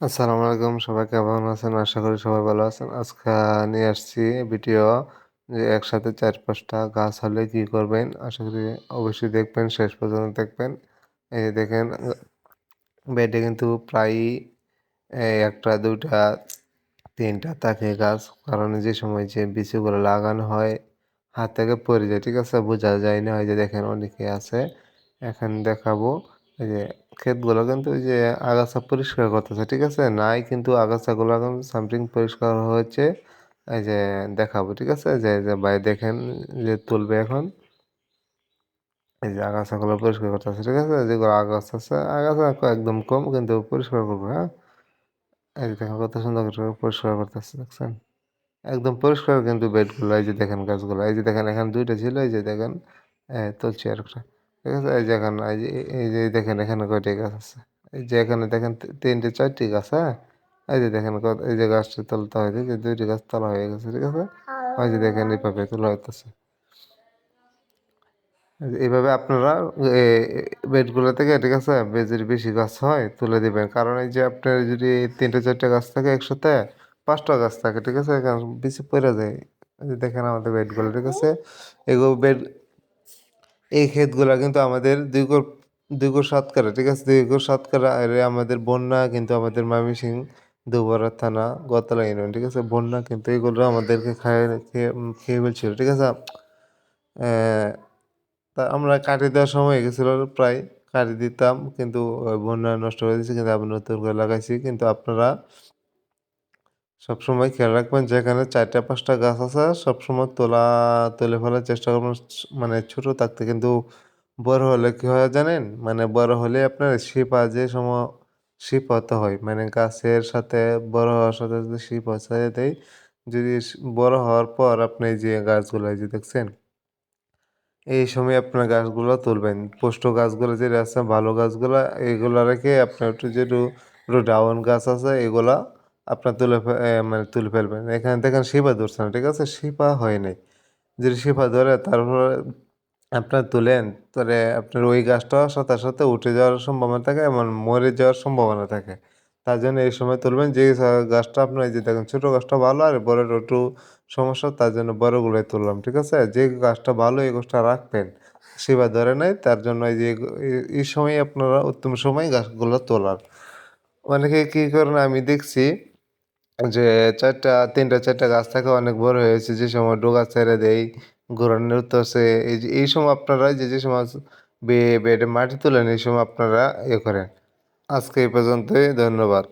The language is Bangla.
আসসালামু আলাইকুম, সবাই কেমন আছেন? আশা করি সবাই ভালো আছেন। আজকে নিয়ে আসছি ভিডিও যে একসাথে চার পাঁচটা গাছ হলে কি করবেন? আশা করি অবশ্যই দেখবেন, শেষ পর্যন্ত দেখবেন। এই দেখেন, বেডে কিন্তু প্রায় একটা, দুইটা, তিনটা থাকে গাছ, কারণ যে সময় যে বিচিগুলো লাগানো হয়, হাত থেকে পড়ে যায়, ঠিক আছে? বোঝা যায় না। হয় যে দেখেন, অনেকে আছে। এখন দেখাবো, এই যে ক্ষেতগুলো কিন্তু ওই যে আগাছা পরিষ্কার করতেছে, ঠিক আছে? নাই কিন্তু আগাছাগুলো এখন সামথিং পরিষ্কার হয়েছে। এই যে দেখাবো, ঠিক আছে? যে যে ভাই দেখেন যে তুলবে এখন। এই যে আগাছাগুলো পরিষ্কার করতেছে, ঠিক আছে? যেগুলো আগাছা আছে, আগাছা একদম কম কিন্তু পরিষ্কার করব হ্যাঁ? এই যে দেখেন কত সুন্দর করে পরিষ্কার করতেছে, দেখছেন? একদম পরিষ্কার কিন্তু বেডগুলো, এই যে দেখেন গাছগুলো, এই যে দেখেন এখানে দুইটা ছিল, এই যে দেখেন তুলছি আর একটা। ঠিক আছে? এই যে এখানে, এই যে এই যে দেখেন এখানে কয়টি গাছ আছে। এই যে এখানে দেখেন তিনটে, চারটি গাছ হ্যাঁ? এই যে দেখেন এই যে গাছটি তুলতে হয়েছে যে দুইটি গাছ তোলা হয়ে গেছে, ঠিক আছে? ওই যে দেখেন এইভাবে তোলা হইতেছে। এইভাবে আপনারা বেডগুলো থেকে, ঠিক আছে যদি বেশি গাছ হয়, তুলে দিবেন। কারণ এই যে আপনার যদি তিনটে, চারটে গাছ থাকে একসাথে, পাঁচটা গাছ থাকে, ঠিক আছে? বেশি পড়ে যায়। দেখেন আমাদের বেডগুলো, ঠিক আছে? এগুলো বেড এই ক্ষেতগুলো কিন্তু আমাদের দুই কোর দুই কোর সাতকারা ঠিক আছে? দুই কোর সাতকারা আমাদের বন্যা কিন্তু আমাদের ময়মনসিং দুবরা থানা, গতলা ইউনিয়ন, ঠিক আছে? বন্যা কিন্তু এগুলো আমাদেরকে খায়, খেয়ে ফেলছিল, ঠিক আছে? তা আমরা কাটি দেওয়ার সময় হয়ে গেছিল প্রায়, কাটি দিতাম, কিন্তু বন্যা নষ্ট হয়ে গেছে কিন্তু আবার নতুন করে লাগাইছি, কিন্তু আপনারা সবসময় খেয়াল রাখবেন যেখানে চারটা, পাঁচটা গাছ আছে, সবসময় তোলা, তুলে ফেলার চেষ্টা করবেন। মানে ছোটো থাকতে কিন্তু বড় হলে কী হয় জানেন? মানে বড় হলে আপনার শিপা যে সময় শিপ হতে হয়। মানে গাছের সাথে বড় হওয়ার সাথে সাথে শিপ হচ্ছে দেয়। যদি বড় হওয়ার পর আপনি যে গাছগুলো যে দেখছেন, এই সময় আপনার গাছগুলো তুলবেন। পোস্ট গাছগুলো যেটা আছে, ভালো গাছগুলো এইগুলো রেখে আপনার একটু যেটু, একটু ডাউন গাছ আছে, এগুলা আপনার তুলে মানে তুলে ফেলবেন। এখানে দেখেন শিপা ধরছে না, ঠিক আছে? শিপা হয় নাই। যদি শিপা ধরে, তারপরে আপনার তুলেন, তাহলে আপনার ওই গাছটা সাথে সাথে উঠে যাওয়ার সম্ভাবনা থাকে এমন মরে যাওয়ার সম্ভাবনা থাকে। তার জন্য এই সময় তুলবেন, যে গাছটা আপনার যে দেখেন, ছোটো গাছটা ভালো আর বড়টা একটু সমস্যা, তার জন্য বড়গুলোই তুললাম, ঠিক আছে? যে গাছটা ভালো, এই গাছটা রাখবেন। সেবা ধরে নাই, তার জন্য এই যে এই সময় আপনারা উত্তম সময় গাছগুলো তোলার। অনেকে কী করেন, আমি দেখছি যে চারটা, তিনটা, চারটা গাছ থাকে, অনেক বড় হয়েছে যে সময় ডোগা ছেড়ে দেয় ঘোরানোর উঠতেছে এই যে, এই সময় আপনারা যে যে সময় বেডে মাটি তোলেন, এই সময় আপনারা ইয়ে করেন। আজকে এই পর্যন্তই, ধন্যবাদ।